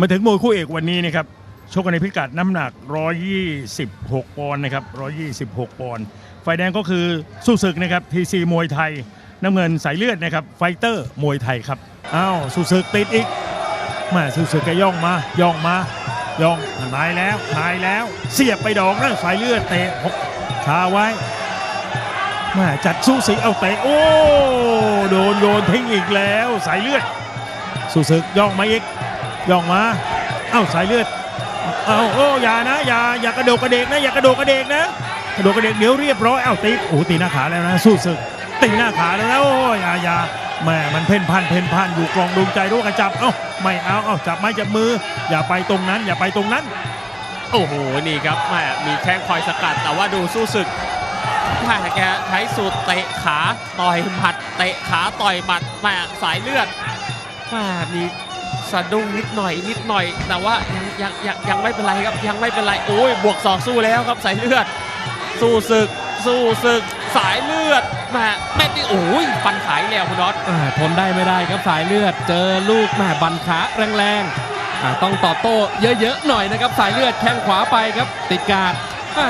มาถึงมวยคู่เอกวันนี้นะครับชกกันในพิกัดน้ำหนัก 126 ปอนด์นะครับ 126 ปอนด์ไฟแดงก็คือสู้ศึกนะครับทีซีมวยไทย น้ำเงินสายเลือดนะครับไฟเตอร์มวยไทยครับอ้าวสู้ศึกติดอีกมาสู้ศึกแกย่องมาย่องมาย่องนายแล้วนายแล้ว เสียบไปดอกนะสายเลือดเตะหกคาไว้มาจัดสู้สีเอาเตะโอ้โดนโยนทิ้งอีกแล้ว สายเลือดสู้ศึกย่องมาอีก ย่องมาเอ้าสายเลือดเอ้าโอ้อย่านะอย่าอย่ากระโดดกระเดกนะอย่ากระโดดกระเดกนะกระโดดกระเดกเดี๋ยวเรียบร้อยเอ้าตีโอ้ตีหน้าขาแล้วนะสู้ศึกตีหน้าขาแล้วนะโอ้ยอย่าอย่าแม่มันเพ่นพันเพ่นพันอยู่กองดวงใจรู้กระจับเอ้าไม่เอาเอ้าจับไม้จับมือ อย่าไปตรงนั้น อย่าไปตรงนั้น โอ้โหนี่ครับแหมมีแข้งคอยสกัดแต่ว่าดูสู้ศึกแหมแกใช้สูตรเตะขาต่อยหมัดเตะขาต่อยหมัดแหมสายเลือดแหมมี สะดุ้งนิดหน่อยนิดหน่อย แต่ว่ายังยังยังไม่เป็นไรครับยังไม่เป็นไรโอ้ยบวกศอกสู้แล้วครับสายเลือด สู้ศึก สู้ศึก สายเลือดแหมแม่นี่โอ้ยฟันขายแล้วคุณน็อตทนได้ไม่ได้ครับสายเลือด เจอลูกแม่บันขาแรงๆอ่าต้องตอบโต้เยอะๆหน่อยนะครับ สายเลือดแข้งขวาไปครับ ติดการ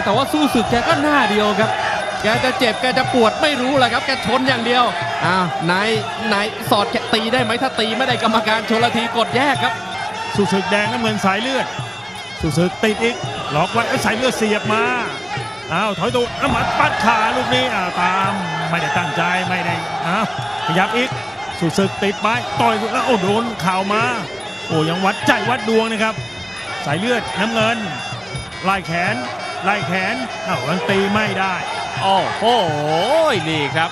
แต่ว่าสู้ศึกแกก็หน้าเดียวครับ แกจะเจ็บแกจะปวดไม่รู้แหละครับแกชนอย่างเดียวอ้าวไหนไหนสอดแกตีได้ไหมถ้าตีไม่ได้กรรมการชนละทีกดแยกครับสู้ศึกแดงน้ำเงินสายเลือดสู้ศึกติดอีกล็อกไว้เอ้ยสายเลือดเสียบมาอ้าวถอยตัวน้ำมันปัดขาลูกนี้อ้าวตามไม่ได้ตั้งใจไม่ได้อ้าวขยับอีกสู้ศึกติดไปต่อยแล้วโอ้โดนเข่าวมาโอ้ยังวัดใจวัดดวงนะครับ สายเลือดน้ำเงินไล่แขนไล่แขนอ้าวมันตีไม่ได้ โอ้โห นี่ครับ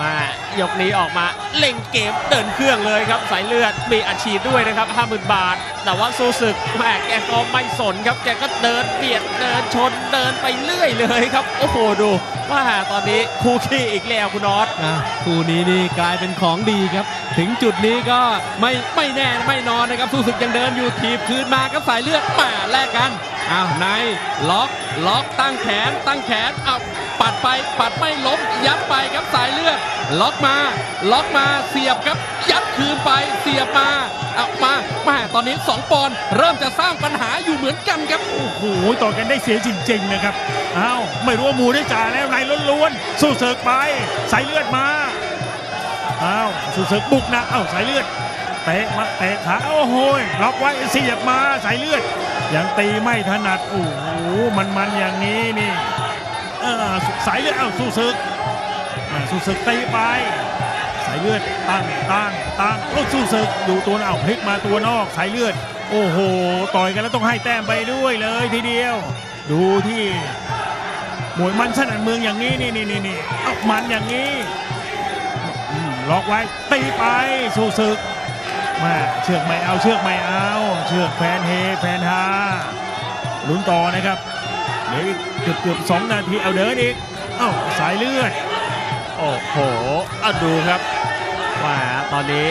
มายกนี้ออกมาเล่งเกมเดินเครื่องเลยครับ สายเลือดมีอาชีพด้วยนะครับ 50,000 บาท แต่ว่าสู้ศึกแม่แกก็ไม่สนครับ แกก็เดินเบียดเดินชนเดินไปเรื่อยเลยครับ โอ้โหดูว่าตอนนี้คู่ขี้อีกแล้วคุณนอตอะคู่นี้นี่กลายเป็นของดีครับ ถึงจุดนี้ก็ไม่ไม่แน่ไม่นอนนะครับสู้ศึกยังเดินอยู่ถีบคืนมาครับสายเลือดมาแลกกัน อ้าวในล็อกล็อกตั้งแขนตั้งแขนเอาปัดไปปัดไม่ล้มยัดไปครับสายเลือดล็อกมา ล็อกมาเสียบครับ ยัดคืนไปเสียบมาเอามาแม่ตอนนี้ 2 ปอนเริ่มจะสร้างปัญหาอยู่เหมือนกันครับโอ้โหต่อกันได้เสียจริง ๆ นะครับอ้าวไม่รู้ว่ามูได้จ่าแล้วในล้วนๆสู้เสิร์กไป สายเลือดมาอ้าวสู้เสิร์กบุกนะอ้าวสายเลือดเตะมาเตะขาโอ้โหล็อกไว้เสียบมาสายเลือด ยังตีไม่ถนัด โอ้โห มันๆอย่างนี้นี่เออสายเลือดอ้าสู้เสิร์กสู้เสิร์กตีไป สายเลือดตั้งตั้งตั้งลูกสู้ศึกอยู่ตัวเอาพลิกมาตัวนอก สายเลือด โอ้โห ต่อยกันแล้วต้องให้แต้มไปด้วยเลยทีเดียว ดูที่มวยมันสนั่นเมืองอย่างนี้นี่นี่นี่นี่เอามันอย่างนี้ล็อกไว้ตีไปสู้ศึก มาเชือกไม่เอาเชือกไม่เอา เชือกแฟนเฮแฟนฮาลุ้นต่อนะครับเดี๋ยวอีกเกือบเกือบสองนาทีเอาเดินอีกเอ้าสายเลือดโอ้โหเอาดูครับว่าตอนนี้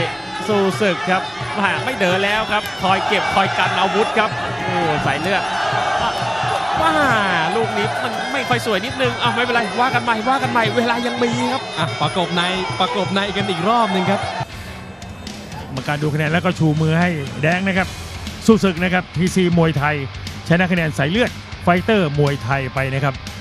สู้ศึกครับว่าไม่เดินแล้วครับ คอยเก็บคอยกันอาวุธครับโอ้สายเลือดว่าลูกนี้มันไม่ค่อยสวยนิดนึงเอาไม่เป็นไรว่ากันใหม่ว่ากันใหม่เวลายังมีครับอะประกบในประกบในกันอีกรอบหนึ่งครับ รรมการดูคะแนนแล้วก็ชูมือให้แดงนะครับสู้ศึกนะครับพีซีมวยไทยชนะคะแนนสายเลือดไฟเตอร์มวยไทยไปนะครับ